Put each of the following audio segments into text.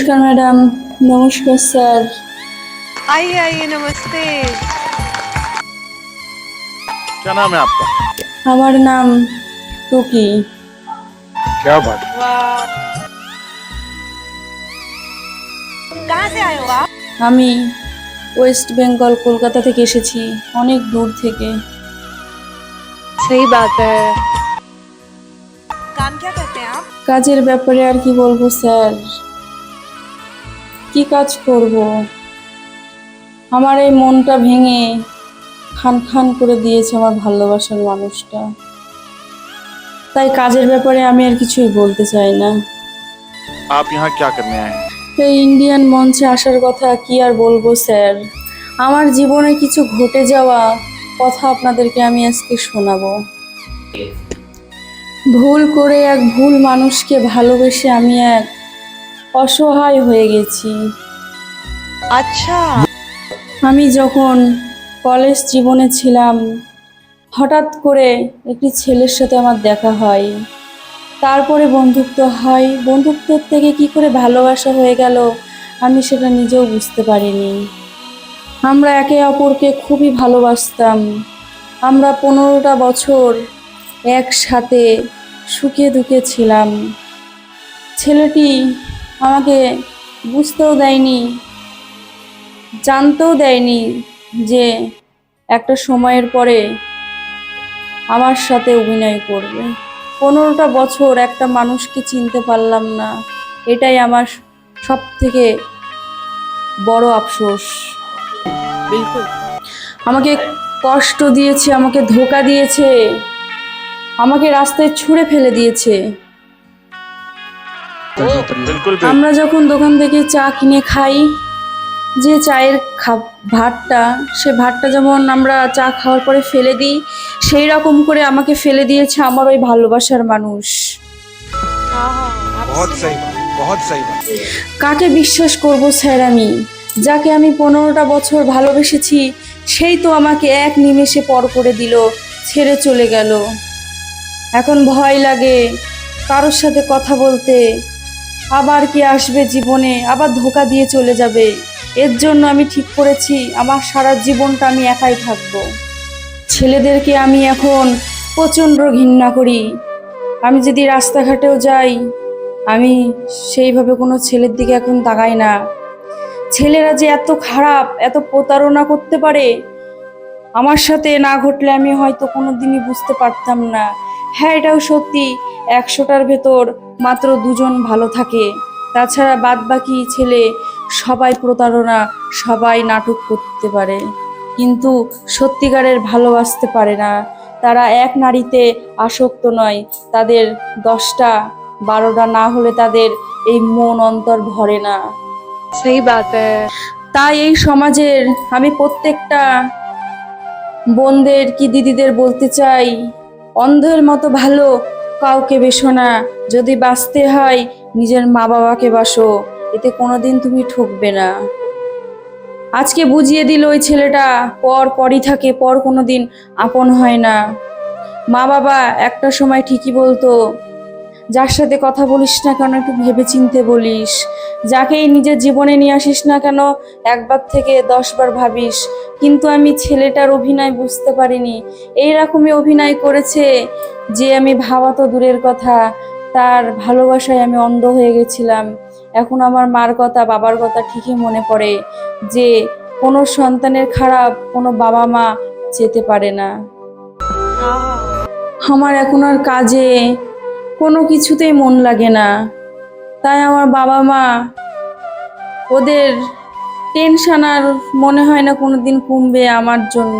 নমস্কার ম্যাডাম নমস্কার স্যার आइए आइए नमस्ते क्या नाम है आपका আমার নাম টুকি क्या बात वाह कहाँ से आए हो आप আমি ওয়েস্ট বেঙ্গল কলকাতা থেকে এসেছি অনেক দূর থেকে सही बात है काम क्या करते हैं आप কাজের ব্যাপারে আর কি বলবো স্যার কি কাজ করব আমার এই মনটা ভেঙে খান খান করে দিয়েছে আমার ভালোবাসার মানুষটা তাই কাজের ব্যাপারে আমি আর কিছুই বলতে চাই না आप यहाँ क्या करने आए हैं এই ইন্ডিয়ান মঞ্চে আসার কথা কি আর বলবো স্যার আমার জীবনে কিছু ঘটে যাওয়া কথা আপনাদেরকে আমি আজকে শোনাবো ভুল করে এক ভুল মানুষকে ভালোবেসে আমি এক অসহায় হয়ে গেছি। আচ্ছা। আমি যখন কলেজ জীবনে ছিলাম হঠাৎ করে একটি ছেলের সাথে আমার দেখা হয়। তারপরে বন্ধুত্ব হয়। বন্ধুত্বের থেকে কি করে ভালোবাসা হয়ে গেল আমি সেটা নিজেও বুঝতে পারিনি। আমরা একে অপরকে খুবই ভালোবাসতাম। আমরা পনেরোটা বছর একসাথে সুখে দুঃখে ছিলাম। ছেলেটি আমাকে বুঝতেও দেয়নি জানতেও দেয়নি যে একটা সময়ের পরে আমার সাথে অভিনয় করবে। পনেরোটা বছর একটা মানুষকে চিনতে পারলাম না এটাই আমার সব থেকে বড় আফসোস। আমাকে কষ্ট দিয়েছে আমাকে ধোকা দিয়েছে আমাকে রাস্তায় ছুঁড়ে ফেলে দিয়েছে। আমরা যখন দোকান থেকে চা কিনে খাই যে চায়ের ভাতটা সে ভাতটা যেমন আমরা চা খাওয়ার পরে ফেলে দিই সেই রকম করে আমাকে ফেলে দিয়েছে আমার ওই ভালোবাসার মানুষ। কাকে বিশ্বাস করব স্যার আমি? যাকে আমি পনেরোটা বছর ভালোবেসেছি সেই তো আমাকে এক নিমেষে পর করে দিল ছেড়ে চলে গেল। এখন ভয় লাগে কারোর সাথে কথা বলতে আবার কি আসবে জীবনে? আবার ধোকা দিয়ে চলে যাবে। এর জন্য আমি ঠিক করেছি। আমার সারা জীবনটা আমি একাই থাকব। ছেলেদেরকে আমি এখন প্রচণ্ড ঘৃণা করি। আমি যদি রাস্তাঘাটেও যাই, আমি সেইভাবে কোনো ছেলের দিকে এখন তাকাই না। ছেলেরা যে এত খারাপ, এত প্রতারণা করতে পারে, আমার সাথে না ঘটলে আমি হয়তো কোনো দিনই বুঝতে পারতাম না। হ্যাঁ এটাও সত্যি। একশোটার ভেতর মাত্র দুজন ভালো থাকে। তাছাড়া বাদবাকি ছেলে সবাই প্রতারণা সবাই নাটক করতে পারে। কিন্তু সত্যিকারের ভালোবাসতে পারে না। তারা এক নারীতে আসক্ত নয় তাদের দশটা বারোটা না হলে তাদের এই মন অন্তর ভরে না। সেই বাতে। তাই এই সমাজের আমি প্রত্যেকটা বোনদের কি দিদিদের বলতে চাই অন্ধের মতো ভালো কাউকে বেসো না। যদি বাঁচতে হয়, নিজের মা বাবাকে বাসো। এতে কোনোদিন তুমি ঠকবে না। আজকে বুঝিয়ে দিল ওই ছেলেটা, পর পরই থাকে, পর কোনোদিন আপন হয় না। মা বাবা একটা সময় ঠিকই বলতো যার সাথে কথা বলিস না কেন, একটু ভেবে চিনতে বলিস। যাকেই নিজের জীবনে নিয়ে আসিস না কেন, একবার থেকে দশবার ভাবিস। কিন্তু আমি ছেলেটার অভিনয় বুঝতে পারিনি। এইরকমই অভিনয় করেছে যে আমি ভাবা তো দূরের কথা। তার ভালোবাসায় আমি অন্ধ হয়ে গেছিলাম। এখন আমার মার কথা, বাবার কথা ঠিকই মনে পড়ে যে কোনো সন্তানের খারাপ কোনো বাবা মা যেতে পারে না। আমার এখন আর কাজে কোনো কিছুতেই মন লাগে না। তাই আমার বাবা মা ওদের টেনশন আর মনে হয় না কোনো দিন কমবে আমার জন্য।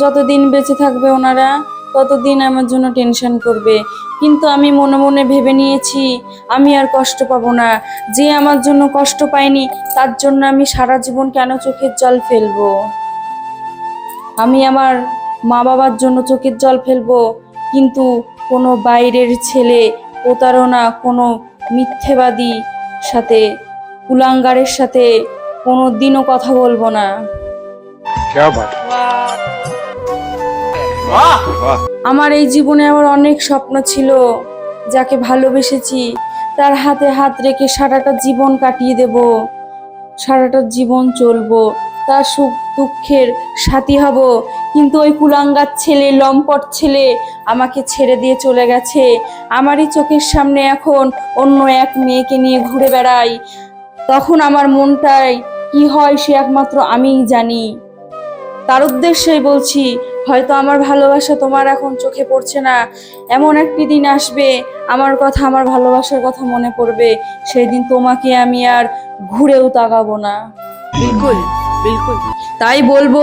যতদিন বেঁচে থাকবে ওনারা, ততদিন আমার জন্য টেনশন করবে। কিন্তু আমি মনে মনে ভেবে নিয়েছি, আমি আর কষ্ট পাবো না। যে আমার জন্য কষ্ট পায়নি, তার জন্য আমি সারা জীবন কেন চোখের জল ফেলব? আমি আমার মা বাবার জন্য চোখের জল ফেলব, কিন্তু কোনো বাইরের ছেলে প্রতারণা কোনো মিথ্যেবাদী সাথে কুলাঙ্গারের সাথে কোনো দিনও কথা বলব না। আমার এই জীবনে আমার অনেক স্বপ্ন ছিল যাকে ভালোবেসেছি। তার হাতে হাত রেখে সারাটা জীবন কাটিয়ে দেব সারাটা জীবন চলবো। তার সুখ দুঃখের সাথী হব। কিন্তু ওই কুলাঙ্গার ছেলে, লম্পট ছেলে আমাকে ছেড়ে দিয়ে চলে গেছে। আমারই চোখের সামনে এখন অন্য এক মেয়েকে নিয়ে ঘুরে বেড়াই। তখন আমার মনটাই কি হয় সে একমাত্র আমিই জানি। তার উদ্দেশ্যেই বলছি, হয়তো আমার ভালোবাসা তোমার এখন চোখে পড়ছে না। এমন একটি দিন আসবে, আমার কথা, আমার ভালোবাসার কথা মনে পড়বে। সেই দিন তোমাকে আমি আর ঘুরেও তাকাবো না। বিলকুল। তাই বলব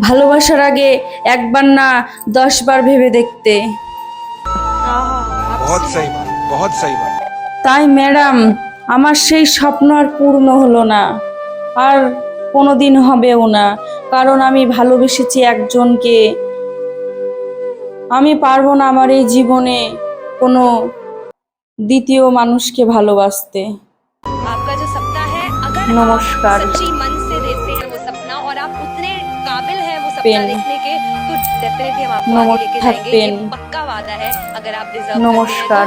ভালোবাসার আগে একবার না দশবার ভেবে দেখতে। তাই ম্যাডাম আমার সেই স্বপ্ন আর পূর্ণ হলো না। আর কোনোদিন হবেও না কারণ আমি ভালোবেসেছি একজনকে। আমি পারব না আমার এই জীবনে কোনো দ্বিতীয় মানুষকে ভালোবাসতে। নমস্কার पेन নমস্কার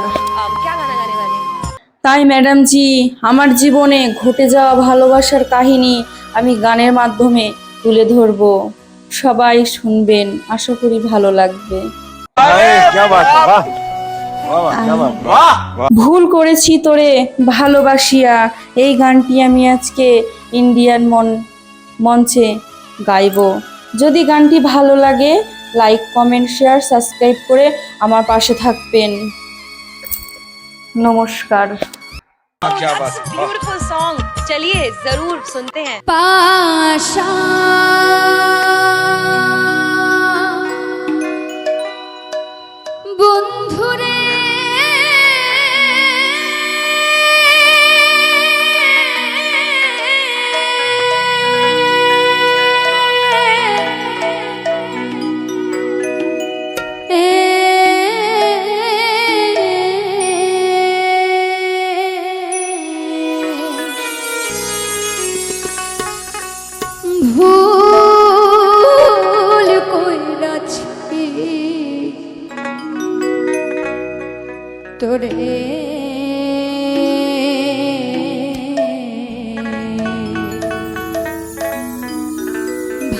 তাই ম্যাডাম জি আমার জীবনে ঘটে যাওয়া ভালোবাসার কাহিনী আমি গানের মাধ্যমে তুলে ধরব। সবাই শুনবেন আশা করি ভালো লাগবে। ভুল করেছি তোরে ভালোবাসিয়া। এই গানটি আমি আজকে ইন্ডিয়ান মন মঞ্চে গাইব। যদি গানটি ভালো লাগে লাইক কমেন্ট শেয়ার সাবস্ক্রাইব করে আমার পাশে থাকবেন নমস্কার हाँ, क्या बात है वाह। ब्यूटीफुल सॉन्ग चलिए जरूर सुनते हैं পাশা তোরে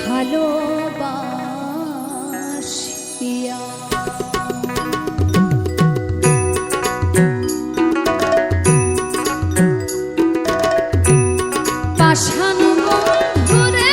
ভালোবাসিয়া। পাষাণ বন্ধুরে।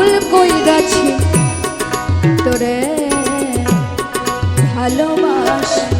ভুল কইরাছি তোরে ভালোবাসা।